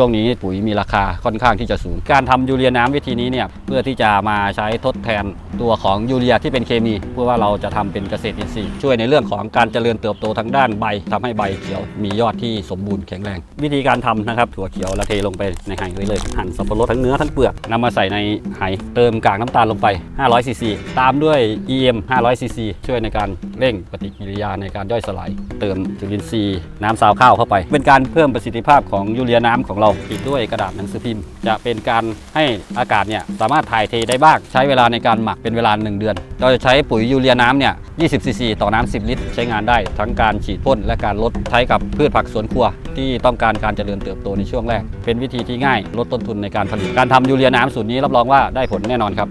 ช่วงนี้ปุ๋ยมีราคาค่อนข้างที่จะสูง การทำยูเรียน้ำวิธีนี้เนี่ยเพื่อที่จะมาใช้ทดแทนตัวของยูเรียที่เป็นเคมี เพื่อว่าเราจะทำเป็นเกษตรอินทรีย์ช่วยในเรื่องของการเจริญเติบโตทางด้านใบทำให้ใบเขียวมียอดที่สมบูรณ์แข็งแรง วิธีการทำนะครับถั่วเขียวเราเทลงไปในไหไว้เลยหั่นสับปะรดทั้งเนื้อทั้งเปลือกนำมาใส่ในไหเติมกากน้ำตาลลงไป500ซีซีตามด้วย EM 500ซีซีช่วยในการเร่งปฏิกิริยาในการย่อยสลาย เติมจุลินทรีย์น้ำซาวข้าวเข้าไป เป็นการเพิ่มประสิทธิภาพของยูเรียน้ำของเราปิดด้วยกระดาษหนังสือพิมพ์ จะเป็นการให้อากาศเนี่ยสามารถถ่ายเทได้บ้าง ใช้เวลาในการหมักเป็นเวลา 1 เดือน เราจะใช้ปุ๋ยยูเรียน้ำเนี่ย 20 ซีซี ต่อน้ำ10 ลิตร ใช้งานได้ทั้งการฉีดพ่นและการลดใช้กับพืชผักสวนครัว ที่ต้องการการเจริญเติบโตในช่วงแรก เป็นวิธีที่ง่ายลดต้นทุนในการผลิตการทำยูเรียน้ำสูตรนี้รับรองว่าได้ผลแน่นอนครับ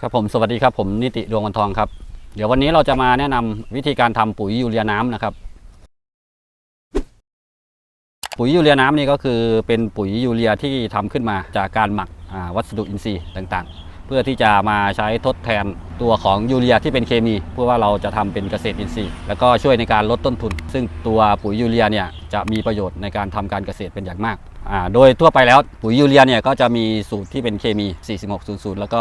ครับผมสวัสดีครับผมนิติดวงวันทองครับเดี๋ยววันนี้เราจะมาแนะนำวิธีการทำปุ๋ยยูเรียน้ำนะครับ ปุ๋ยยูเรียน้ำนี่ก็คือเป็นปุ๋ยยูเรียที่ทำขึ้นมาจากการหมักวัสดุอินทรีย์ต่างๆ เพื่อที่จะมาใช้ทดแทนตัวของยูเรียที่เป็นเคมี เพื่อว่าเราจะทำเป็นเกษตรอินทรีย์ แล้วก็ช่วยในการลดต้นทุน ซึ่งตัวปุ๋ยยูเรียเนี่ยจะมีประโยชน์ในการทำการเกษตรเป็นอย่างมากอ่าโดยทั่วไปแล้วปุ๋ยยูเรียเนี่ยก็จะมีสูตรที่เป็นเคมี 4600 แล้วก็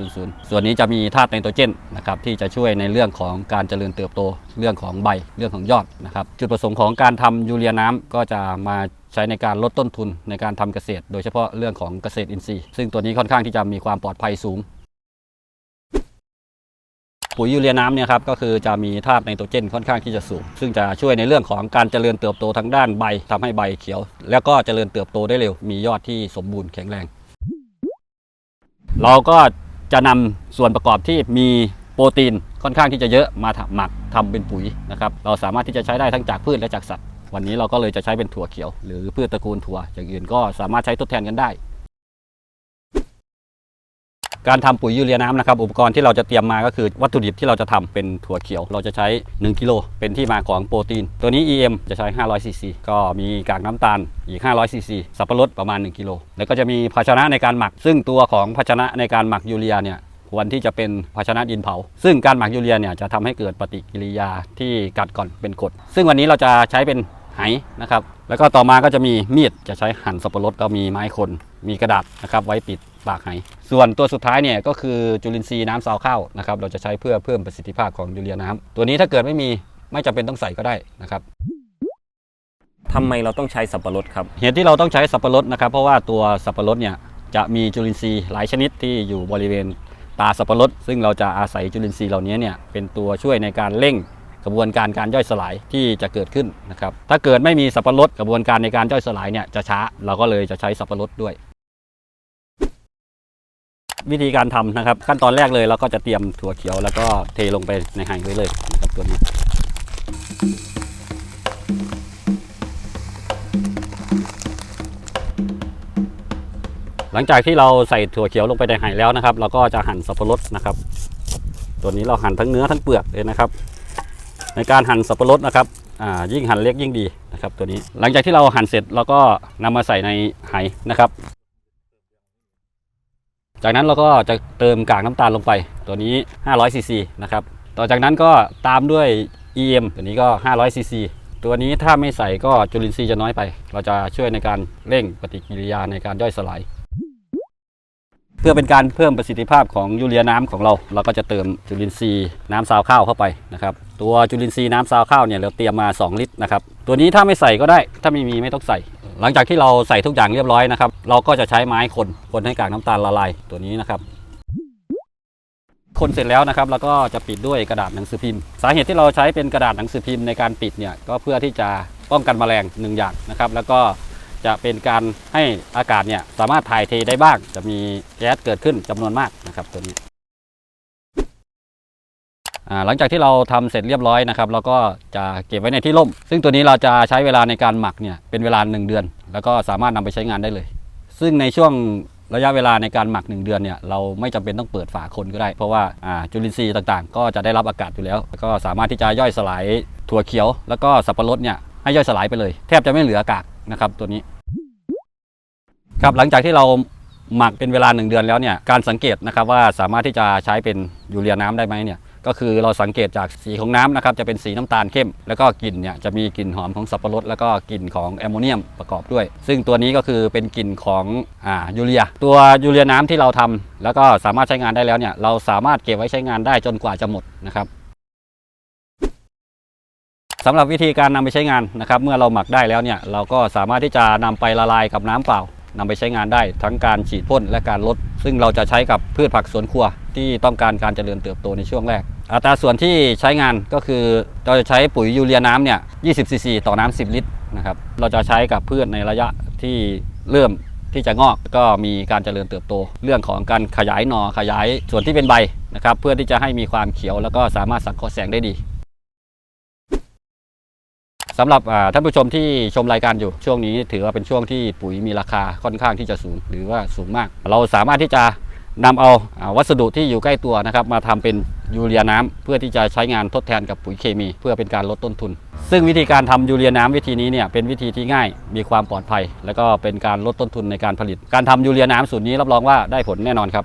2100 ส่วนนี้จะมีธาตุไนโตรเจนนะครับที่จะช่วยในเรื่องของการเจริญเติบโต เรื่องของใบเรื่องของยอดนะครับจุดประสงค์ของการทำยูเรียน้ำก็จะมา ใช้ในการลดต้นทุนในการทำเกษตร โดยเฉพาะเรื่องของเกษตรอินทรีย์ ซึ่งตัวนี้ค่อนข้างที่จะมีความปลอดภัยสูง ปุ๋ยยูเรียน้ำเนี่ยครับก็คือจะมีธาตุไนโตรเจนค่อนข้างที่จะสูง ซึ่งจะช่วยในเรื่องของการเจริญเติบโตทางด้านใบทำให้ใบเขียว แล้วก็เจริญเติบโตได้เร็ว มียอดที่สมบูรณ์แข็งแรง เราก็จะนำส่วนประกอบที่มีโปรตีนค่อนข้างที่จะเยอะมาหมักทำเป็นปุ๋ยนะครับ เราสามารถที่จะใช้ได้ทั้งจากพืชและจากสัตว์ วันนี้เราก็เลยจะใช้เป็นถั่วเขียว หรือพืชตระกูลถั่วอย่างอื่นก็สามารถใช้ทดแทนกันได้ การทำปุ๋ยยูเรียน้ำนะครับ อุปกรณ์ที่เราจะเตรียมมาก็คือวัตถุดิบที่เราจะทำเป็นถั่วเขียว เราจะใช้ 1กิโลเป็นที่มาของโปรตีน ตัวนี้ EM จะใช้ 500ซีซีก็มีกากน้ำตาลอีก 500ซีซีสับปะรดประมาณ 1กิโลแล้วก็จะมีภาชนะในการหมัก ซึ่งตัวของภาชนะในการหมักยูเรียเนี่ยควรที่จะเป็นภาชนะดินเผา ซึ่งการหมักยูเรียเนี่ยจะทำให้เกิดปฏิกิริยาที่กัดก่อนเป็นกรดซึ่งวันนี้เราจะใช้เป็น ไหนะครับ แล้วก็ต่อมาก็จะมีมีดจะใช้หั่นสับปะรดก็มีไม้คน มีกระดาษนะครับไว้ปิดปากไหส่วนตัวสุดท้ายเนี่ยก็คือจุลินทรีย์น้ำซาวข้าวนะครับเราจะใช้เพื่อเพิ่มประสิทธิภาพของยูเรียน้ำตัวนี้ถ้าเกิดไม่มีไม่จำเป็นต้องใส่ก็ได้นะครับทำไมเราต้องใช้สับปะรดครับเหตุที่เราต้องใช้สับปะรดนะครับ เพราะว่าตัวสับปะรดเนี่ยจะมีจุลินทรีย์หลายชนิดที่อยู่บริเวณตาสับปะรดซึ่งเราจะอาศัยจุลินทรีย์เหล่านี้เนี่ยเป็นตัวช่วยในการเร่ง กระบวนการการย่อยสลายที่จะเกิดขึ้นนะครับถ้าเกิดไม่มีสับปะรดกระบวนการในการย่อยสลายเนี่ยจะช้าเราก็เลยจะใช้สับปะรดด้วย วิธีการทำนะครับ ขั้นตอนแรกเลยเราก็จะเตรียมถั่วเขียวแล้วก็เทลงไปในไหไว้เลยนะครับตัวนี้หลังจากที่เราใส่ถั่วเขียวลงไปในไหแล้วนะครับ เราก็จะหั่นสับปะรดนะครับ ตัวนี้เราหั่นทั้งเนื้อทั้งเปลือกเลยนะครับ ในการหั่นสับปะรดนะครับอ่ายิ่งหั่นเล็กยิ่งดีนะครับตัวนี้หลังจากที่เราหั่นเสร็จเราก็นำมาใส่ในไหนะครับ จากนั้นเราก็จะเติมกากน้ำตาลลงไป ตัวนี้500ซีซีนะครับต่อจากนั้นก็ตามด้วย EM ตัวนี้ก็500ซีซีตัวนี้ถ้าไม่ใส่ก็จุลินทรีย์จะน้อยไป เราจะช่วยในการเร่งปฏิกิริยาในการย่อยสลาย เพื่อเป็นการเพิ่มประสิทธิภาพของยูเรียน้ำของเรา เราก็จะเติมจุลินทรีย์น้ำซาวข้าวเข้าไปนะครับ ตัวจุลินทรีย์น้ำซาวข้าวเนี่ยเราเตรียมมา 2 ลิตรนะครับตัวนี้ถ้าไม่ใส่ก็ได้ถ้าไม่มีไม่ต้องใส่ หลังจากที่เราใส่ทุกอย่างเรียบร้อยนะครับเราก็จะใช้ไม้คนคนให้กากน้ำตาลละลายตัวนี้นะครับคนเสร็จแล้วนะครับแล้วก็จะปิดด้วยกระดาษหนังสือพิมพ์ สาเหตุที่เราใช้เป็นกระดาษหนังสือพิมพ์ในการปิดเนี่ยก็เพื่อที่จะป้องกันแมลงหนึ่งอย่างนะครับแล้วก็จะเป็นการให้อากาศเนี่ยสามารถถ่ายเทได้บ้าง จะมีแก๊สเกิดขึ้นจำนวนมากนะครับตัวนี้ หลังจากที่เราทำเสร็จเรียบร้อยนะครับเราก็จะเก็บไว้ในที่ร่ม ซึ่งตัวนี้เราจะใช้เวลาในการหมักเนี่ยเป็นเวลา 1 เดือน แล้วก็สามารถนำไปใช้งานได้เลย ซึ่งในช่วงระยะเวลาในการหมัก 1 เดือนเนี่ยเราไม่จำเป็นต้องเปิดฝาคนก็ได้ เพราะว่าจุลินทรีย์ต่างๆ ก็จะได้รับอากาศอยู่แล้วแล้ว ก็สามารถที่จะย่อยสลายถั่วเขียว แล้วก็สับปะรดเนี่ยให้ย่อยสลายไปเลย แทบจะไม่เหลืออากาศนะครับตัวนี้ครับหลังจากที่เราหมักเป็นเวลา 1 เดือนแล้วเนี่ยการสังเกตนะครับว่าสามารถที่จะใช้เป็นยูเรียน้ำได้ไหมเนี่ย ก็คือเราสังเกตจากสีของน้ำนะครับจะเป็นสีน้ำตาลเข้ม แล้วก็กลิ่นเนี่ยจะมีกลิ่นหอมของสับปะรดแล้วก็กลิ่นของแอมโมเนียมประกอบด้วย ซึ่งตัวนี้ก็คือเป็นกลิ่นของอ่ายูเรีย ตัวยูเรียน้ำที่เราทำแล้วก็สามารถใช้งานได้แล้วเนี่ยเราสามารถเก็บไว้ใช้งานได้จนกว่าจะหมดนะครับสำหรับวิธีการนำไปใช้งานนะครับเมื่อเราหมักได้แล้วเนี่ยเราก็สามารถที่จะนำไปละลายกับน้ำเปล่า นำไปใช้งานได้ทั้งการฉีดพ่นและการลด ซึ่งเราจะใช้กับพืชผักสวนครัวที่ต้องการการเจริญเติบโตในช่วงแรก อัตราส่วนที่ใช้งานก็คือเราจะใช้ปุ๋ยยูเรียน้ำเนี่ย20ซีซีต่อน้ำ10 ลิตรนะครับเราจะใช้กับพืชในระยะที่เริ่มที่จะงอกก็มีการเจริญเติบโต เรื่องของการขยายหน่อขยายส่วนที่เป็นใบนะครับเพื่อที่จะให้มีความเขียวแล้วก็สามารถสังเคราะห์แสงได้ดี สำหรับท่านผู้ชมที่ชมรายการอยู่ช่วงนี้ถือว่าเป็นช่วงที่ปุ๋ยมีราคาค่อนข้างที่จะสูง หรือว่าสูงมาก เราสามารถที่จะนำเอาวัสดุที่อยู่ใกล้ตัวนะครับมาทำเป็นยูเรียน้ำเพื่อที่จะใช้งานทดแทนกับปุ๋ยเคมี เพื่อเป็นการลดต้นทุน ซึ่งวิธีการทำยูเรียน้ำวิธีนี้เนี่ยเป็นวิธีที่ง่ายมีความปลอดภัย และก็เป็นการลดต้นทุนในการผลิต การทำยูเรียน้ำสูตรนี้รับรองว่าได้ผลแน่นอนครับ